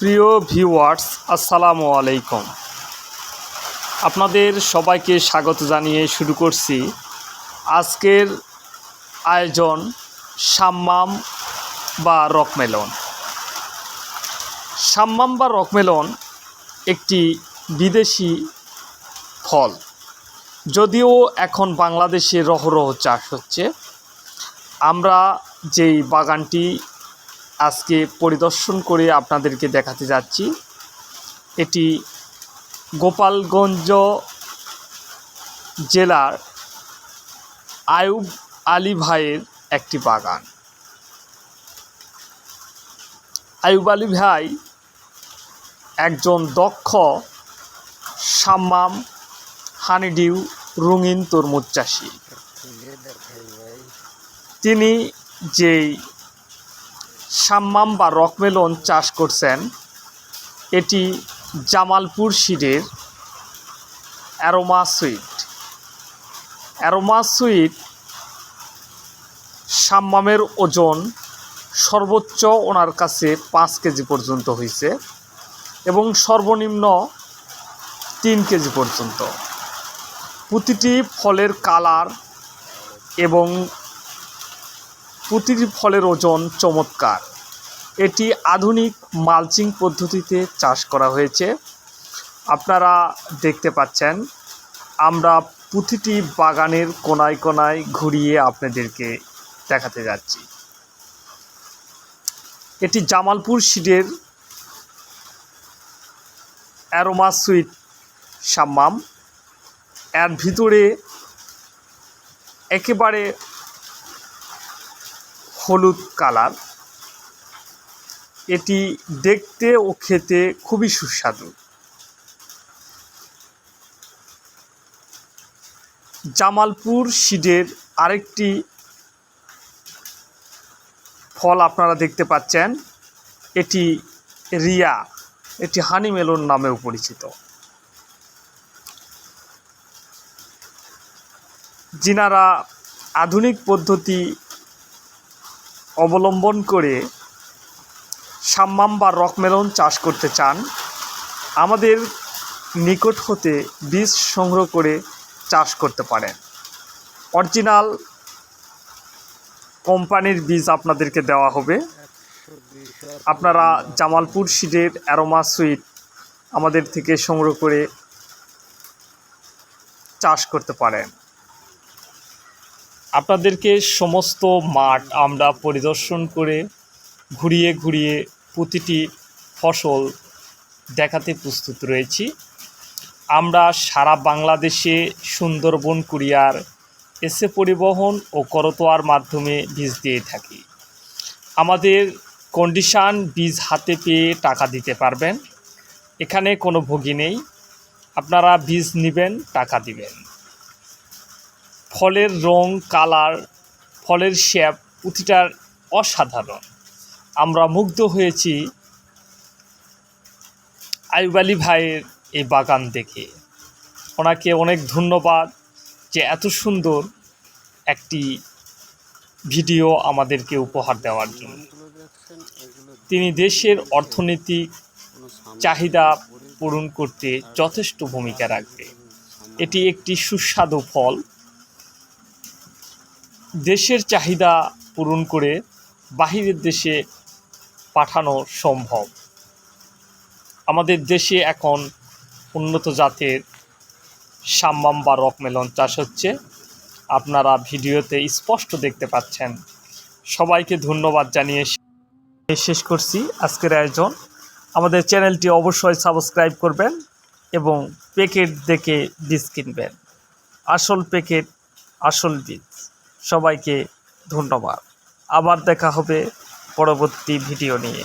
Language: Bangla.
প্রিয় ভিউয়ার্স, আসসালামু আলাইকুম। আপনাদের সবাইকে স্বাগত জানিয়ে শুরু করছি আজকের আয়োজন সাম্মাম বা রকমেলন সাম্মাম বা রকমেলন একটি বিদেশি ফল। যদিও এখন বাংলাদেশে রহরহ চাষ হচ্ছে, আমরা যেই বাগানটি আজকে পরিদর্শন করে আপনাদেরকে দেখাতে যাচ্ছি। এটি গোপালগঞ্জ জেলার আয়ুব আলী ভাইয়ের একটি বাগান। আয়ুব আলী ভাই একজন দক্ষ, সাম্মাম, হানিডিউ, রঙিন তরমুজ চাষি। তিনি যেই সাম্মাম বা রকমেলন চাষ করছেন। এটি জামালপুর সিডের অ্যারোমা সুইট। অ্যারোমা সুইট সাম্মামের ওজন সর্বোচ্চ ওনার কাছে পাঁচ কেজি পর্যন্ত হয়েছে এবং সর্বনিম্ন তিন কেজি পর্যন্ত। প্রতিটি ফলের কালার এবং প্রতিটি ফলের ওজন চমৎকার। এটি আধুনিক মালচিং পদ্ধতিতে চাষ করা হয়েছে। আপনারা দেখতে পাচ্ছেন, আমরা প্রতিটি বাগানের কোনায় কোনায় ঘুরিয়ে আপনাদেরকে দেখাতে যাচ্ছি। এটি জামালপুর সিডের অ্যারোমা সুইট সাম্মাম। এর ভিতরে একেবারে হলুদ কালার। এটি দেখতে ও খেতে খুবই সুস্বাদু। জামালপুর সিডের আরেকটি ফল আপনারা দেখতে পাচ্ছেন। এটি রিয়া, এটি হানি মেলন নামেও পরিচিত। যিনারা আধুনিক পদ্ধতি অবলম্বন করে সাম্মাম বা রকমেলন চাষ করতে চান, আমাদের নিকট হতে বীজ সংগ্রহ করে চাষ করতে পারেন। অরিজিনাল কোম্পানির বীজ আপনাদেরকে দেওয়া হবে। আপনারা জামালপুর সিডের অ্যারোমা সুইট আমাদের থেকে সংগ্রহ করে চাষ করতে পারেন। আপনাদেরকে সমস্ত মাঠ আমরা পরিদর্শন করে ঘুরিয়ে ঘুরিয়ে প্রতিটি ফসল দেখাতে প্রস্তুত রয়েছি। আমরা সারা বাংলাদেশে সুন্দরবন, কুরিয়ার এসে পরিবহন ও করতোয়ার মাধ্যমে বীজ দিয়ে থাকি। আমাদের কন্ডিশান বীজ হাতে পেয়ে টাকা দিতে পারবেন। এখানে কোনো ভোগী নেই। আপনারা বীজ নেবেন, টাকা দিবেন। ফলের রং, কালার, ফলের শ্যাপ প্রতিটার অসাধারণ। আমরা মুগ্ধ হয়েছি আইব আলী ভাইয়ের এই বাগান দেখে। ওনাকে অনেক ধন্যবাদ যে এত সুন্দর একটি ভিডিও আমাদেরকে উপহার দেওয়ার জন্য। তিনি দেশের অর্থনৈতিক চাহিদা পূরণ করতে যথেষ্ট ভূমিকা রাখবে। এটি একটি সুস্বাদু ফল। দেশের চাহিদা পূরণ করে বাহিরের দেশে পাঠানো সম্ভব। আমাদের দেশে এখন উন্নত জাতের সাম্মাম বা রকমেলন চাষ হচ্ছে। আপনারা ভিডিওতে স্পষ্ট দেখতে পাচ্ছেন। সবাইকে ধন্যবাদ জানিয়ে শেষ করছি আজকের আয়োজন। আমাদের চ্যানেলটি অবশ্যই সাবস্ক্রাইব করবেন এবং প্যাকেট দেখে বীজ কিনবেন। আসল প্যাকেট, আসল বীজ। সবাইকে ধন্যবাদ। আবার দেখা হবে পরবর্তী ভিডিও নিয়ে।